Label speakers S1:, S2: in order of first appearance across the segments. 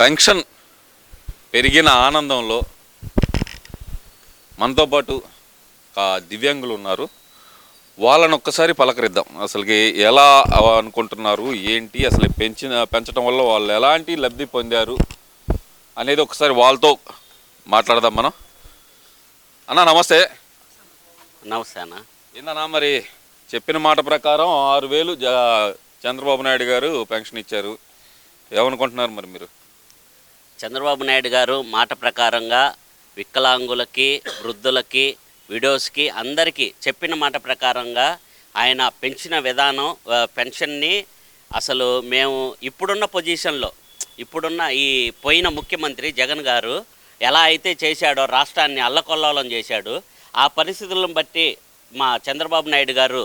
S1: Pension పెరిగిన ఆనందంలో మనతో పాటు ఆ దివ్యాంగులు ఉన్నారు. వాళ్ళని ఒక్కసారి పలకరిద్దాం. అసలుకి ఎలా అనుకుంటున్నారు? ఏంటి? అసలు పెంచిన పెంచడం వల్ల వాళ్ళు ఎలాంటి లబ్ధి పొందారు? అనేది ఒకసారి వాళ్ళతో మాట్లాడదాం మనం. అన్న నమస్తే.
S2: నమస్తే అన్న.
S1: ఏందన్నా మరి? చెప్పిన మాట ప్రకారం ఆరు వేలు జ- చంద్రబాబు నాయుడు గారు పెన్షన్ ఇచ్చారు. ఏమనుకుంటున్నారు మరి మీరు?
S2: చంద్రబాబు నాయుడు గారు మాట ప్రకారంగా వికలాంగులకి వృద్ధులకి విడోస్కి అందరికీ చెప్పిన మాట ప్రకారంగా ఆయన పెంచిన విధానం పెన్షన్ని అసలు మేము ఇప్పుడున్న పొజిషన్లో ఇప్పుడున్న ఈ పోయిన ముఖ్యమంత్రి జగన్ గారు ఎలా అయితే చేశాడో రాష్ట్రాన్ని అల్లకొల్లోలం చేశాడు ఆ పరిస్థితులను బట్టి మా చంద్రబాబు నాయుడు గారు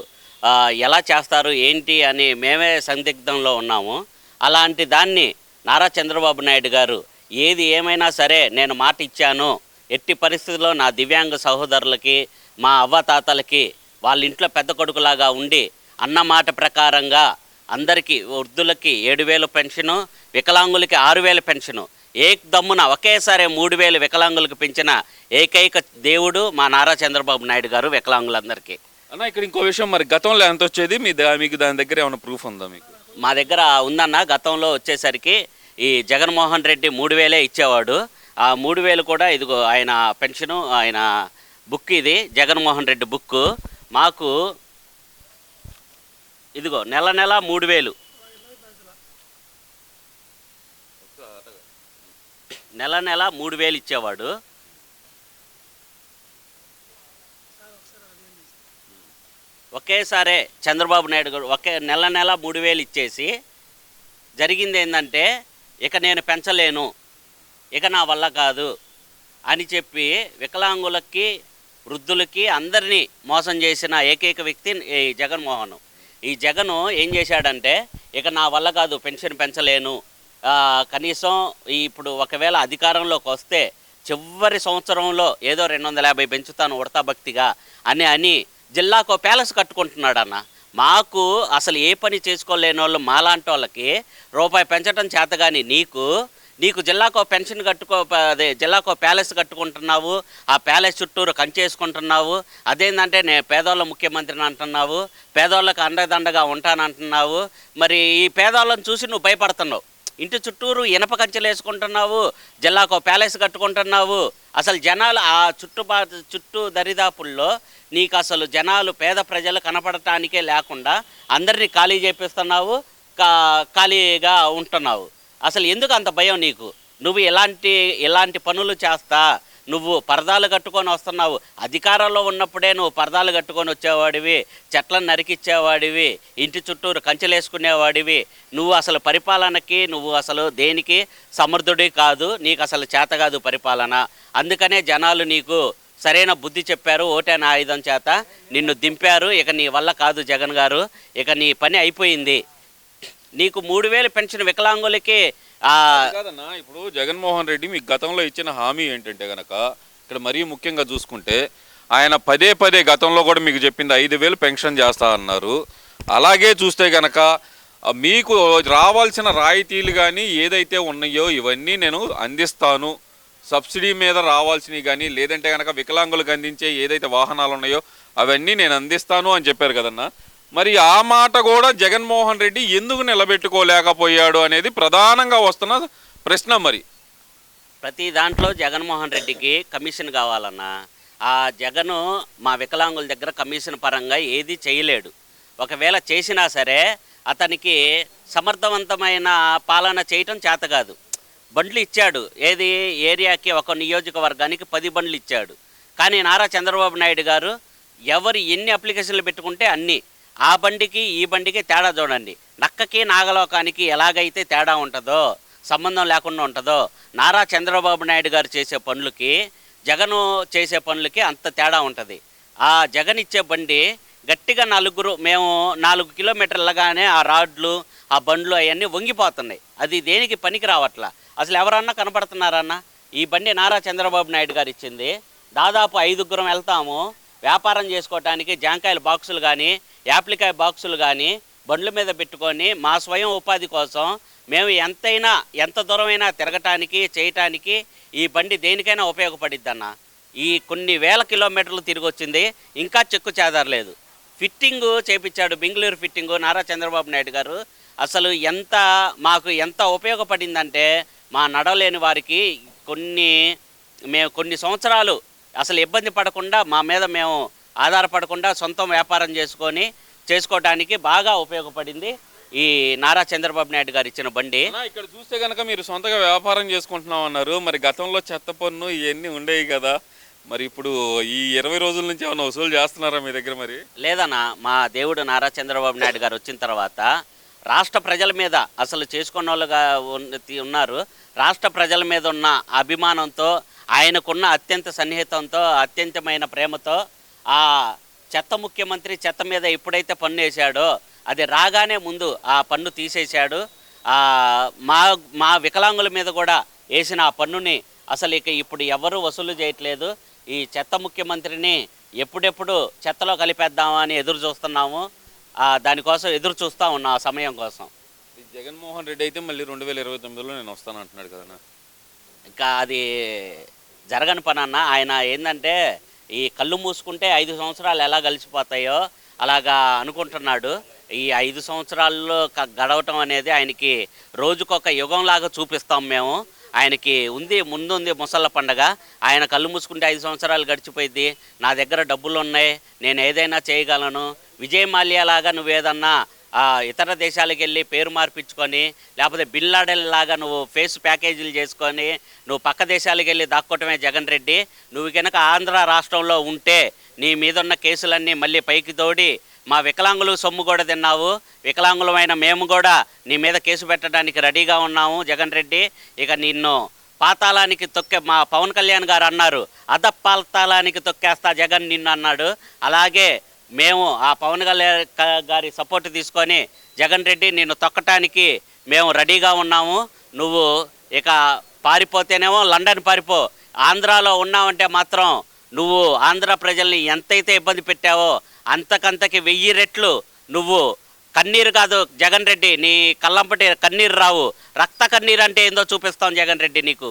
S2: ఎలా చేస్తారు ఏంటి అని మేమే సందిగ్ధంలో ఉన్నాము. అలాంటి దాన్ని నారా చంద్రబాబు నాయుడు గారు ఏది ఏమైనా సరే నేను మాట ఇచ్చాను. ఎట్టి పరిస్థితుల్లో నా దివ్యాంగ సహోదరులకి మా అవ్వతాతలకి వాళ్ళ ఇంట్లో పెద్ద కొడుకులాగా ఉండి అన్న మాట ప్రకారంగా అందరికీ వృద్ధులకి ఏడు వేలు పెన్షను వికలాంగులకి ఆరు వేల పెన్షను. ఏక్ దమ్మున ఒకేసారి మూడు వేలు వికలాంగులకు పెంచిన ఏకైక దేవుడు మా నారా చంద్రబాబు నాయుడు గారు వికలాంగులందరికీ.
S1: అన్న ఇక్కడ ఇంకో విషయం మరి గతంలో ఎంత వచ్చేది? మీ దా- మీకు దాని దగ్గర ఏమైనా ప్రూఫ్ ఉందా మీకు?
S2: మా దగ్గర ఉందన్న గతంలో వచ్చేసరికి ఈ జగన్మోహన్ రెడ్డి మూడు వేలే ఇచ్చేవాడు. ఆ మూడు వేలు కూడా ఇదిగో ఆయన పెన్షను ఆయన బుక్ ఇది జగన్మోహన్ రెడ్డి బుక్ మాకు ఇదిగో నెల నెల మూడు వేలు. నెల నెల మూడు వేలు ఇచ్చేవాడు. ఒకేసారే చంద్రబాబు నాయుడు గారు ఒకే నెల నెల మూడు వేలు ఇచ్చేసి జరిగింది ఏంటంటే ఇక నేను పెంచలేను ఇక నా వల్ల కాదు అని చెప్పి వికలాంగులకి వృద్ధులకి అందరినీ మోసం చేసిన ఏకైక వ్యక్తి ఈ జగన్మోహన్. ఈ జగను ఏం చేశాడంటే ఇక నా వల్ల కాదు పెన్షన్ పెంచలేను. కనీసం ఇప్పుడు ఒకవేళ అధికారంలోకి వస్తే చివరి సంవత్సరంలో ఏదో రెండు వందల యాభై పెంచుతాను ఉడతా భక్తిగా అని అని జిల్లాకు ప్యాలెస్ కట్టుకుంటున్నాడు అన్న మాకు అసలు ఏ పని చేసుకోలేని వాళ్ళు మాలాంటి వాళ్ళకి రూపాయి పెంచడం చేత కానీ నీకు నీకు జిల్లాకో పెన్షన్ కట్టుకో ప- అదే జిల్లాకో ప్యాలెస్ కట్టుకుంటున్నావు ఆ ప్యాలెస్ చుట్టూరు కంచేసుకుంటున్నావు అదేంటంటే నేను పేదోళ్ళ ముఖ్యమంత్రిని అంటున్నావు పేదోళ్ళకి అండదండగా ఉంటానంటున్నావు మరి ఈ పేదోళ్ళని చూసి నువ్వు భయపడుతున్నావు. ఇంటి చుట్టూరు ఇనప కంచెలు వేసుకుంటున్నావు జిల్లాకో ప్యాలెస్ కట్టుకుంటున్నావు. అసలు జనాలు ఆ చుట్టుపా చుట్టూ దరిదాపుల్లో నీకు అసలు జనాలు పేద ప్రజలు కనపడటానికే లేకుండా అందరినీ ఖాళీ చేపిస్తున్నావు కా ఖాళీగా ఉంటున్నావు. అసలు ఎందుకు అంత భయం నీకు? నువ్వు ఎలాంటి ఎలాంటి పనులు చేస్తా? నువ్వు పరదాలు కట్టుకొని వస్తున్నావు. అధికారంలో ఉన్నప్పుడే నువ్వు పరదాలు కట్టుకొని వచ్చేవాడివి చెట్లను నరికిచ్చేవాడివి ఇంటి చుట్టూరు కంచెలేసుకునేవాడివి. నువ్వు అసలు పరిపాలనకి నువ్వు అసలు దేనికి సమర్థుడి కాదు నీకు అసలు చేత కాదు పరిపాలన. అందుకనే జనాలు నీకు సరైన బుద్ధి చెప్పారు ఓటైన ఆయుధం చేత. నిన్ను దింపారు ఇక నీ వల్ల కాదు జగన్ గారు. ఇక నీ పని అయిపోయింది. నీకు మూడు వేలు పెన్షన్ వికలాంగులకి
S1: కాదన్నా ఇప్పుడు జగన్మోహన్ రెడ్డి మీకు గతంలో ఇచ్చిన హామీ ఏంటంటే గనక ఇక్కడ మరీ ముఖ్యంగా చూసుకుంటే ఆయన పదే పదే గతంలో కూడా మీకు చెప్పింది ఐదు వేలు పెన్షన్ చేస్తా అన్నారు. అలాగే చూస్తే గనక మీకు రావాల్సిన రాయితీలు కానీ ఏదైతే ఉన్నాయో ఇవన్నీ నేను అందిస్తాను. సబ్సిడీ మీద రావాల్సినవి కానీ లేదంటే కనుక వికలాంగులకు అందించే ఏదైతే వాహనాలు ఉన్నాయో అవన్నీ నేను అందిస్తాను అని చెప్పారు కదన్నా. మరి ఆ మాట కూడా జగన్మోహన్ రెడ్డి ఎందుకు నిలబెట్టుకోలేకపోయాడు అనేది ప్రధానంగా వస్తున్న ప్రశ్న మరి.
S2: ప్రతి దాంట్లో జగన్మోహన్ రెడ్డికి కమిషన్ కావాలన్నా ఆ జగను మా వికలాంగుల దగ్గర కమిషన్ పరంగా ఏది చేయలేడు. ఒకవేళ చేసినా సరే అతనికి సమర్థవంతమైన పాలన చేయటం చేత కాదు. బండ్లు ఇచ్చాడు. ఏది? ఏరియాకి ఒక నియోజకవర్గానికి పది బండ్లు ఇచ్చాడు. కానీ నారా చంద్రబాబు నాయుడు గారు ఎవరు ఎన్ని అప్లికేషన్లు పెట్టుకుంటే అన్ని ఆ బండికి ఈ బండికి తేడా చూడండి. నక్కకి నాగలోకానికి ఎలాగైతే తేడా ఉంటుందో సంబంధం లేకుండా ఉంటుందో నారా చంద్రబాబు నాయుడు గారు చేసే పనులకి జగను చేసే పనులకి అంత తేడా ఉంటుంది. ఆ జగన్ ఇచ్చే బండి గట్టిగా నలుగురు మేము నాలుగు కిలోమీటర్లుగానే ఆ రాడ్లు ఆ బండ్లు అవన్నీ వంగిపోతున్నాయి. అది దేనికి పనికి రావట్లా? అసలు ఎవరన్నా కనపడుతున్నారన్నా ఈ బండి నారా చంద్రబాబు నాయుడు గారు ఇచ్చింది. దాదాపు ఐదుగురం వెళ్తాము. వ్యాపారం చేసుకోవటానికి జాంకాయల బాక్సులు కానీ యాప్లికాయ బాక్సులు కానీ బండ్ల మీద పెట్టుకొని మా స్వయం ఉపాధి కోసం మేము ఎంతైనా ఎంత దూరమైనా తిరగటానికి చేయటానికి ఈ బండి దేనికైనా ఉపయోగపడిద్దన్న. ఈ కొన్ని వేల కిలోమీటర్లు తిరిగి వచ్చింది ఇంకా చెక్కు చేదరలేదు ఫిట్టింగు చేపించాడు బెంగళూరు ఫిట్టింగు నారా చంద్రబాబు నాయుడు గారు. అసలు ఎంత మాకు ఎంత ఉపయోగపడిందంటే మా నడవలేని వారికి కొన్ని మేము కొన్ని సంవత్సరాలు అసలు ఇబ్బంది పడకుండా మా మీద మేము ఆధారపడకుండా సొంతం వ్యాపారం చేసుకొని చేసుకోవడానికి బాగా ఉపయోగపడింది ఈ నారా చంద్రబాబు నాయుడు గారు ఇచ్చిన బండి.
S1: ఇక్కడ చూస్తే కనుక మీరు సొంతగా వ్యాపారం చేసుకుంటున్నాం అన్నారు. మరి గతంలో చెత్త పన్ను ఇవన్నీ ఉండేవి కదా. మరి ఇప్పుడు ఈ ఇరవై రోజుల నుంచి ఏమైనా వసూలు చేస్తున్నారా మీ దగ్గర మరి?
S2: లేదన్నా మా దేవుడు నారా చంద్రబాబు నాయుడు గారు వచ్చిన తర్వాత రాష్ట్ర ప్రజల మీద అసలు చేసుకున్న వాళ్ళుగా ఉన్న- ఉన్నారు. రాష్ట్ర ప్రజల మీద ఉన్న అభిమానంతో ఆయనకున్న అత్యంత సన్నిహితంతో అత్యంతమైన ప్రేమతో ఆ చెత్త ముఖ్యమంత్రి చెత్త మీద ఎప్పుడైతే పన్ను వేశాడో అది రాగానే ముందు ఆ పన్ను తీసేశాడు. ఆ మా మా వికలాంగుల మీద కూడా వేసిన ఆ పన్నుని అసలు ఇక ఇప్పుడు ఎవరు వసూలు చేయట్లేదు. ఈ చెత్త ముఖ్యమంత్రిని ఎప్పుడెప్పుడు చెత్తలో కలిపేద్దామని ఎదురు చూస్తున్నాము. దానికోసం ఎదురు చూస్తూ ఉన్నాం ఆ సమయం కోసం.
S1: జగన్మోహన్ రెడ్డి అయితే మళ్ళీ రెండు వేల ఇరవై తొమ్మిదిలో నేను వస్తాను అంటున్నాడు కదా
S2: ఇంకా అది జరగని పని అన్న ఆయన ఏంటంటే ఈ కళ్ళు మూసుకుంటే ఐదు సంవత్సరాలు ఎలా గలిచిపోతాయో అలాగా అనుకుంటున్నాడు. ఈ ఐదు సంవత్సరాల్లో గడవటం అనేది ఆయనకి రోజుకొక యుగంలాగా చూపిస్తాం మేము. ఆయనకి ఉంది ముందుంది ముసళ్ళ పండగ. ఆయన కళ్ళు మూసుకుంటే ఐదు సంవత్సరాలు గడిచిపోయింది నా దగ్గర డబ్బులు ఉన్నాయి నేను ఏదైనా చేయగలను. విజయ్ మాల్యా లాగా నువ్వేదన్నా ఇతర దేశాలకు వెళ్ళి పేరు మార్పించుకొని లేకపోతే బిల్లాడెల్లాగా నువ్వు ఫేస్ ప్యాకేజీలు చేసుకొని నువ్వు పక్క దేశాలకు వెళ్ళి దాక్కోవటమే జగన్ రెడ్డి. నువ్వు కనుక ఆంధ్ర రాష్ట్రంలో ఉంటే నీ మీద ఉన్న కేసులన్నీ మళ్ళీ పైకి తోడి మా వికలాంగులు సొమ్ము కూడా తిన్నావు. వికలాంగులమైన మేము కూడా నీ మీద కేసు పెట్టడానికి రెడీగా ఉన్నాము జగన్ రెడ్డి. ఇక నిన్ను పాతాళానికి తొక్కే మా పవన్ కళ్యాణ్ గారు అన్నారు అద పాతాళానికి తొక్కేస్తా జగన్ నిన్ను అన్నాడు. అలాగే మేము ఆ పవన్ కళ్యాణ్ గారి సపోర్ట్ తీసుకొని జగన్ రెడ్డి నిన్ను తొక్కటానికి మేము రెడీగా ఉన్నాము. నువ్వు ఇక పారిపోతేనేమో లండన్ పారిపో. ఆంధ్రాలో ఉన్నావంటే మాత్రం నువ్వు ఆంధ్ర ప్రజల్ని ఎంతైతే ఇబ్బంది పెట్టావో అంతకంతకి వెయ్యి రెట్లు నువ్వు కన్నీరు కాదు జగన్ రెడ్డి నీ కళ్ళంపటి కన్నీరు రావు. రక్త కన్నీరు అంటే ఏందో చూపిస్తాం జగన్ రెడ్డి నీకు.